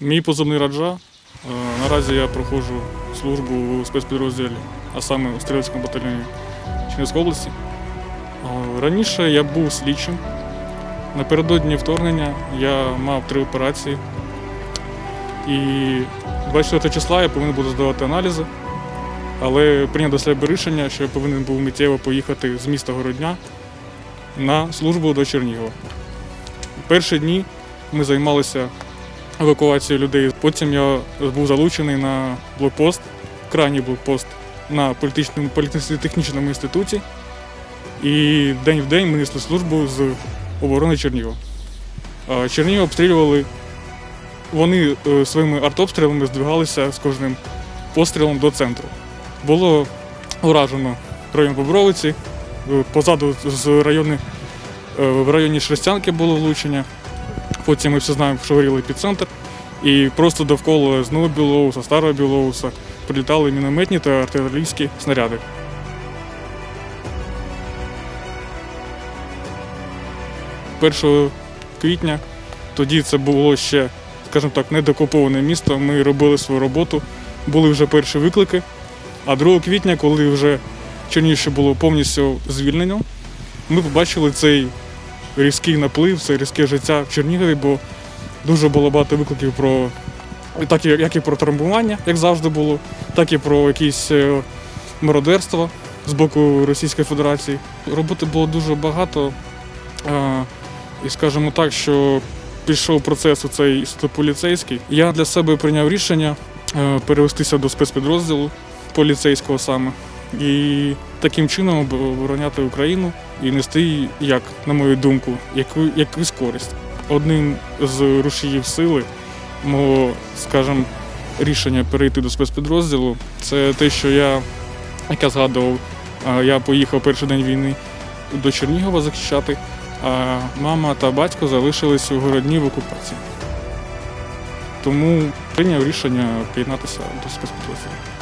Мій позивний раджа. Е, Наразі я проходжу службу у спецпідрозділі, а саме у стрілецькому батальйоні Чернівської області. Е, Раніше я був слідчим. Напередодні вторгнення я мав три операції. І 24 числа я повинен буду здавати аналізи, але прийняв до себе рішення, що я повинен був миттєво поїхати з міста Городня на службу до Чернігова. Перші дні ми займалися евакуацією людей. Потім я був залучений на блокпост, крайній блокпост на політичному політехнічному інституті. І день в день ми несли службу з оборони Чернігова. Чернігів обстрілювали. Вони е, своїми артобстрілами здвигалися з кожним пострілом до центру. Було уражено район Бобровиці, е, позаду з району, е, в районі Шерстянки було влучення. Потім ми всі знаємо, що горіли епіцентр. І просто довкола з Нового Білоуса, Старого Білоуса прилітали мінометні та артилерійські снаряди. Першого квітня тоді це було ще, скажімо так, недокуповане місто. Ми робили свою роботу, були вже перші виклики. А 2 квітня, коли вже Чернігівщина було повністю звільнено, ми побачили цей різкий наплив, це різке життя в Чернігові, бо дуже було багато викликів про так як і про травмування, як завжди було, так і про якісь е, мародерство з боку Російської Федерації. Роботи було дуже багато. е, І скажімо так, що пішов процес у цей поліцейський. Я для себе прийняв рішення е, перевестися до спецпідрозділу поліцейського саме. І таким чином обороняти Україну і нести, як, на мою думку, яку, якусь користь. Одним з рушіїв сили мого, скажімо, рішення перейти до спецпідрозділу це те, що я, як я згадував, я поїхав перший день війни до Чернігова захищати, а мама та батько залишились у городні в окупації. Тому прийняв рішення приєднатися до спецпідрозділу.